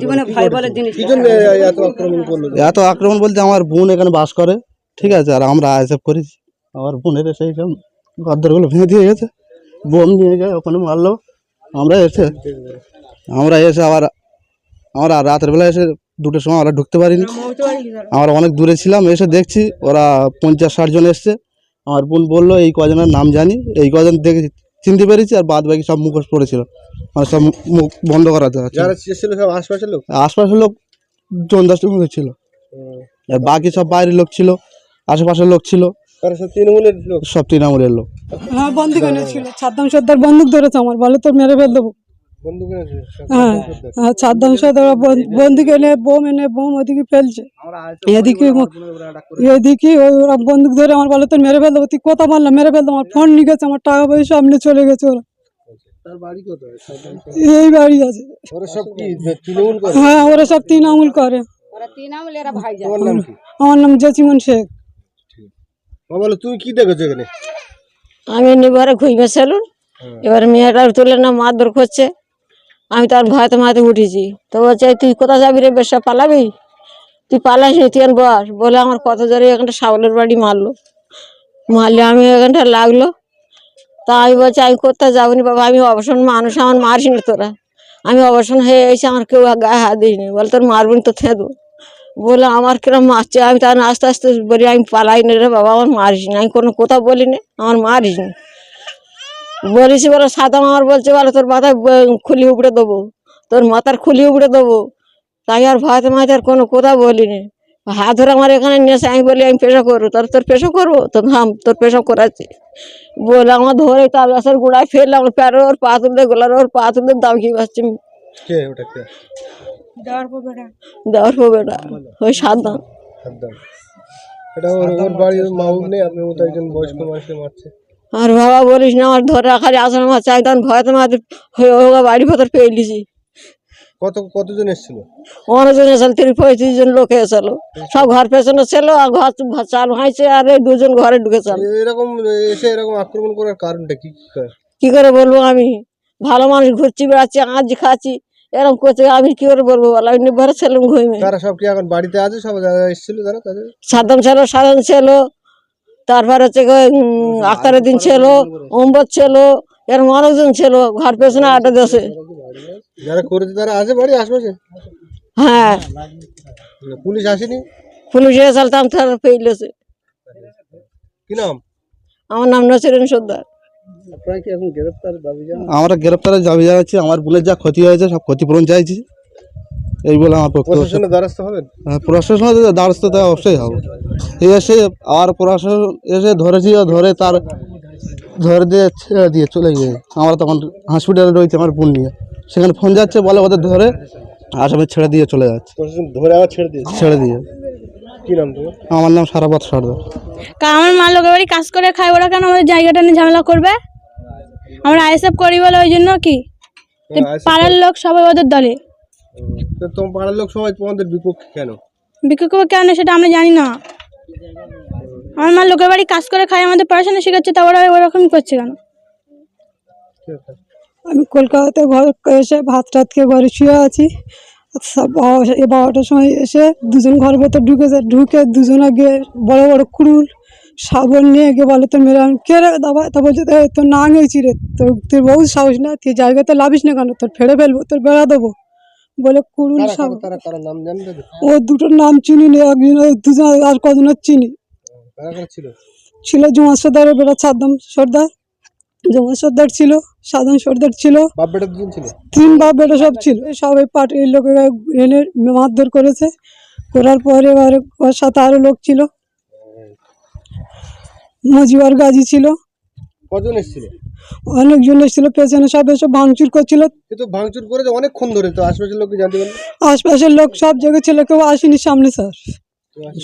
জীবনে ভয় বলে জিনিস এত আক্রমণ করল? এত আক্রমণ বলতে আমার বোন এখানে বাস করে ঠিক আছে? আর আমরা আইসেফ করেছি। আমার বোনের সেই সব ঘরদরগুলো ভেঙে দিয়ে গেছে। বোম নিয়ে যায় ওখানে মারলো। আমরা এসে আমরা এসে আবার আমরা রাতের বেলা এসে দুটোর সময় আমরা ঢুকতে পারিনি। আমরা অনেক দূরে ছিলাম এসে দেখছি ওরা পঞ্চাশ ষাট জন এসছে। আমার বোন বলল এই কজনের নাম জানি? এই কজন দেখে চিনতে পেরেছি আর বাদ বাকি সব মুখোশ পড়েছিল। মানে সব মুখ বন্ধ করাতে হচ্ছে। যারা ছিল সব আশপাশের লোক? আশপাশের লোক জন দশটার মতো ছিল আর বাকি সব বাইরের লোক ছিল আশেপাশের লোক ছিল। সব তৃণমূলের লোক? সব তৃণমূলের লোক। হ্যাঁ বন্দুক এনেছিল সাদ্দাম সর্দার বন্দুক ধরেছে আমার বলে তো মেরে ফেল দেবো হ্যাঁ হ্যাঁ সাদ্দাম সর্দার বন- বন্দুক এনে বোম এনে বোম ওদিকে ফেলছে। এদিকে এদিকে ওই ওরা বন্দুক ধরে আমার বলে তো মেরে ফেল দেবো তুই কথা বললাম মেরে ফেল দেবো আমার ফোন নিয়ে গেছে আমার টাকা পয়সা সামনে চলে গেছে ওরা। তার বাড়ি কোথায়? এই বাড়ি আছে। ওরা সব কি তৃণমূল করে? হ্যাঁ ওরা সব করে। তোমার নাম কি? আমার নাম জেসিমন শেখ। মা বলো তুমি কি দেখেছ এখানে? আমি এবারে খুঁজবে সেলুন। এবার মেয়েটা তুলে না মারধর করছে। আমি তার ভয়তে মাতে উঠেছি। তো বলছে তুই কোথায় যাবি রে বেশা পালাবি? তুই পালাস নি তুই বস। বলে আমার কত জোরে এখানটা সাউলের বাড়ি মারলো। মারলে আমি এখানটা লাগল। তা আমি বলছি, আমি কোথায় যাব নি বাবা, আমি অবসর মানুষ, আমার মারিস নি তোরা। আমি অবসর হয়ে এসে আমার কেউ গায়ে হাত দিইনি। বলে, তোর মারবি তো থেঁদো বলে, আমার কিরম মারছে, আমি তার আস্তে আস্তে বলি, আমি পালাই নি রে বাবা, আমার মারিস না। আমি কোনো কথা বলিনি, আমার মারিস নি। বলেছি, বলে, সাদা আমার বলছে, বলে, তোর মাথায় খুলি উপড়ে দেবো। তোর মাথার খুলি উপড়ে দেবো। তাই আর ভয়তে মাথায় আর কোনো কথা বলিনি। হাত ধরে আমার এখানে নিয়ে এসে আমি বলি আমি পেশা করব তোর তোর পেশা করব? তো থাম তোর পেশা করাচ্ছি। বলে আমার ধরে তার গাছের গোড়ায় ফেললাম প্যারো ওর পা তুলতে গোলার ওর পা তুলতে দাম কি পাচ্ছি কে? দেওয়ার পর বেটা। ওই সাবধান সাদ্দাম। এটা ওর ওর বাড়ি ওর মা নেই আপনি মতো একজন বয়স্ক মানুষকে মারছে। আর বাবা বলিস না আমার ধরে রাখার আসলে আমার চাই তখন ভয়তে মাঝে বাড়ি ভেতর পেয়ে লিছি কত কতজন এসেছিল? অনেকজন এসেছিল তিরিশ পঁয়ত্রিশ জন লোক এসেছিল। সব ঘর পেছনে ছিল আর ঘর চাল ভাইছে আর এই দুজন ঘরে ঢুকেছিল। এরকম এসে এরকম আক্রমণ করার কারণটা কি কি করে? বলব আমি? ভালো মানুষ ঘুরছি বেড়াচ্ছি আজ খাচ্ছি এরকম করছে আমি কি করে বলব বলো? আমি নির্ভরে ছিলাম ঘুমে তারা সব কি এখন বাড়িতে আছে? সব যারা এসেছিল তারা তাদের সাদ্দাম ছিল সাধন ছিল তারপর হচ্ছে আখতারুদ্দিন ছিল অম্বর ছিল এরকম অনেকজন ছিল ঘর পেছনে আটা দেশে যারা করেছে তারা আছে বাড়ি আশপাশে? হ্যাঁ। পুলিশ আসেনি? পুলিশ এসেছিল তার তার পেয়েছে কি নাম? আমার নাম নসিরুন সর্দার। আপনারা কি এখন গ্রেফতার দাবি জানান? আমরা গ্রেপ্তারের দাবি জানাচ্ছি আমার বোনের যা ক্ষতি হয়েছে সব ক্ষতিপূরণ চাইছি। এই বলে আমার পক্ষে প্রশাসনের দ্বারস্থ হবেন? হ্যাঁ, প্রশাসনের দ্বারস্থ দেওয়া অবশ্যই হবে। এসে আর প্রশাসন এসে ধরেছি ও ধরে তার ধরে দিয়ে ছেড়ে দিয়ে চলে গিয়ে আমরা তখন হসপিটালে রয়েছে আমার বোন নিয়ে। সেখানে ফোন যাচ্ছে বলে ওদের ধরে আসামে ছেড়ে দিয়ে চলে যাচ্ছে। ধরে আবার ছেড়ে দিয়েছে? ছেড়ে দিয়ে। কি নাম তোমার? আমার নাম সারাপত সর্দার আমার মা লোকের বাড়ি কাজ করে খায় ওরা কেন আমাদের জায়গাটা নিয়ে ঝামেলা করবে? আমরা আইসব করি বলে ওই জন্য কি? পাড়ার লোক সবাই ওদের দলে। তো তোমার পাড়ার লোক সবাই তোমাদের বিপক্ষে কেন? করবে কেন সেটা আমরা জানি না। আমার মা লোকের বাড়ি কাজ করে খায় আমাদের পড়াশোনা শেখাচ্ছে তা ওরা ওরকম করছে কেন? আমি কলকাতাতে ঘর এসে ভাত টাত খেয়ে ঘরে শুয়ে আছি। সব বারোটার সময় এসে দুজন ঘর ভেতর ঢুকেছে ঢুকে দুজনে গিয়ে বড় বড় কুড়ুল সাবন নিয়ে গিয়ে বলে তোর মেরে আমি কে রে? দাবা তা বলছে তোর না গেছি রে তোর তোর বহু সাহস না তুই জায়গাতে লাভিস না কেন? তোর ফেড়ে ফেলব তোর বেড়া দেবো। বলে কুড়ুল কারা সাব কারা তারা কারা নাম জানেন তাদের ও দুটোর নাম চিনি নি একজন দুজন আর কজনের চিনি। ছিল? ছিল জুমা সর্দারের বেড়া সাদ্দাম সর্দার। জুমা সর্দার ছিল সাধারণ সর্দার ছিল। বেটা তিন বাপ বেটা সব ছিল। সবাই পার্টির লোকেরা এনে মারধর করেছে। করার পরে ওর সাথে আরও লোক ছিল। মজিবার গাজী ছিল। কজন এসেছিল? অনেকজন এসেছিল। পেছনে সব এসব ভাঙচুর করছিল। কিন্তু ভাঙচুর করেছে অনেকক্ষণ ধরে তো আশপাশের লোককে জানতে পারল। আশপাশের লোক সব জায়গায় ছিল কেউ আসেনি সামনে স্যার।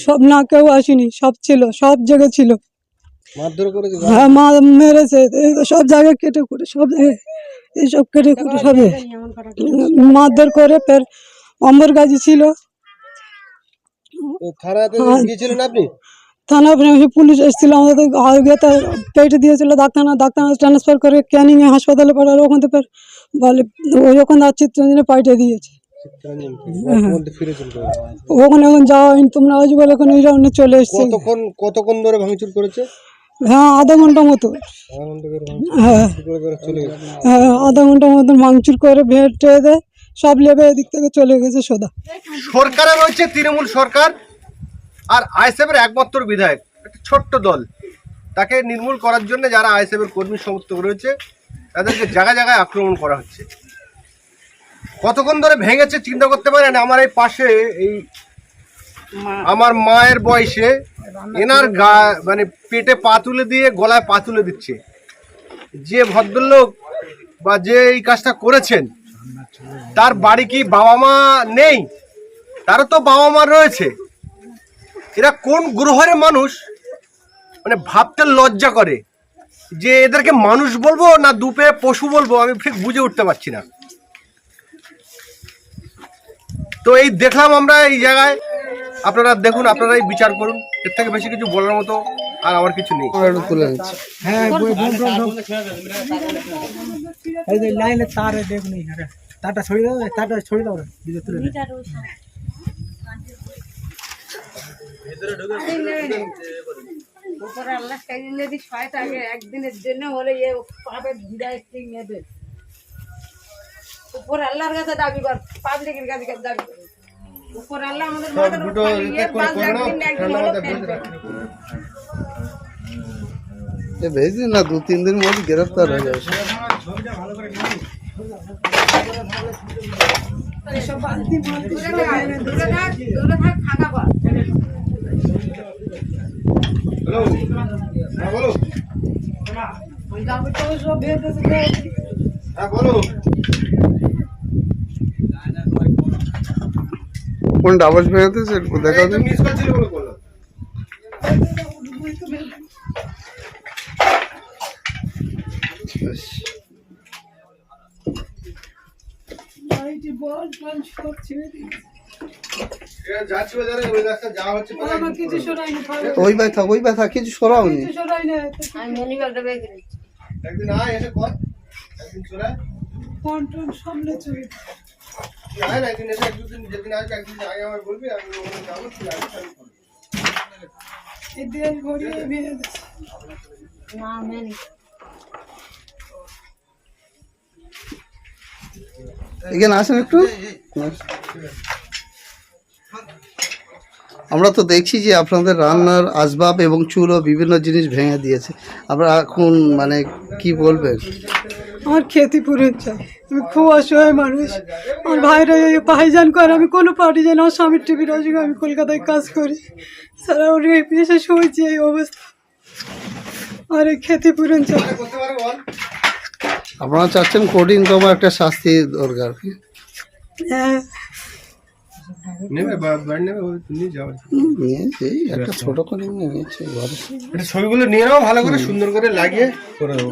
সব না কেউ আসেনি। সব ছিল সব জায়গায় ছিল। হ্যাঁ মা মেরেছে। সব জায়গায় কেটে কুটে সব জায়গায়। এইসব কেটে কুটে সবে। মারধর করে ফের অম্বর গাজী ছিল। থানা পুলিশ এসেছিল আমাদের পেটে দিয়েছিল ডাক্তার ডাক্তার ট্রান্সফার করে ক্যানিংয়ে হাসপাতালে পাঠালো ওখান থেকে বলে ওই যাচ্ছি জন্য পাইটে দিয়েছে। ওখানে এখন যাওয়া হয়নি তোমরা আজ বলে এখন ওই রাউন্ডে চলে এসছে। কতক্ষণ কতক্ষণ ধরে ভাঙচুর করেছে? হ্যাঁ আধা ঘণ্টা মতো। হ্যাঁ। হ্যাঁ আধা ঘণ্টা মতন ভাঙচুর করে ভেট দেয় সব লেবে এদিক থেকে চলে গেছে সোদা সরকারে রয়েছে তৃণমূল সরকার আর আইএসএফের একমাত্র বিধায়ক একটা ছোট্ট দল। তাকে নির্মূল করার জন্য যারা আইএসএফের কর্মী সমর্থক রয়েছে তাদেরকে জায়গায় জায়গায় আক্রমণ করা হচ্ছে। কতক্ষণ ধরে ভেঙেছে চিন্তা করতে পারেন আমার এই পাশে এই আমার মায়ের বয়সে এনার গা মানে পেটে পা তুলে দিয়ে গলায় পা তুলে দিচ্ছে। যে ভদ্রলোক বা যে এই কাজটা করেছেন তার বাড়ি কি বাবা মা নেই? তারও তো বাবা মা রয়েছে। এরা কোন গ্রহের মানুষ? মানে ভাবতে লজ্জা করে। যে এদেরকে মানুষ বলব না দুপে পশু বলব আমি ঠিক বুঝে উঠতে পারছি না। তো এই দেখলাম আমরা এই জায়গায়। আপনারা দেখুন আপনারাই বিচার করুন। এর থেকে বেশি কিছু বলার মতো আর আমার কিছু নেই। তুলে নিচ্ছি। এই লাইনে তার দেখ নেই আরে তারটা ছড়িয়ে দাও তারটা ছড়িয়ে দাও তুলে উপরে আল্লাহ যদি ছয় থাকে একদিনের জন্য হলে এ পাবে বিদায় নেবে? উপর আল্লাহর কাছে দাবি কর পাবলিকের কাছে দাবি কর। উপর আল্লাহ আমাদের মাথার উপর ভেজি না দু তিন দিন মধ্যে গ্রেফতার হয়ে যাবে। হ্যাঁ বলো। বলো কোন ডাবল ফেরাতে দেখা ওই রাস্তা যাওয়া হচ্ছে কোথায় কিছু সরাইনি ওই ব্যথা ওই ব্যথা কিছু করেছি। একদিন আয় এসে কর। একদিন চলে কন্ট্রোল সামনে চলে। তুই না একদিন এসে এক দুদিন যেদিন আসবে একদিন আগে আমার বলবি আমি যাব তুই আসবি আমি করব। এই দেশ ভরিয়ে ভেঙে দিচ্ছে না। এখানে আসেন একটু। আমরা তো দেখছি যে আপনাদের রান্নার আসবাব এবং চুল ও বিভিন্ন জিনিস ভেঙে দিয়েছে। আপনারা এখন মানে কি বলবেন? আমার খেতে ক্ষতিপূরণ চাই। আমি খুব অসহায় মানুষ। আমার ভাইরা এই ভাইজান করে আমি কোনো পার্টি যাই না। আমার স্বামীর টিভি রোজগার আমি কলকাতায় কাজ করি। সারা ওর এই পেশে শুয়েছি এই অবস্থা। আর এই খেতে ক্ষতিপূরণ চাই। করতে পারো বল আপনারা চাচ্ছেন কঠিনতম একটা শাস্তি দরকার। হ্যাঁ। ছবিগুলো নিয়ে নাও ভালো করে সুন্দর করে লাগিয়ে করে দেবো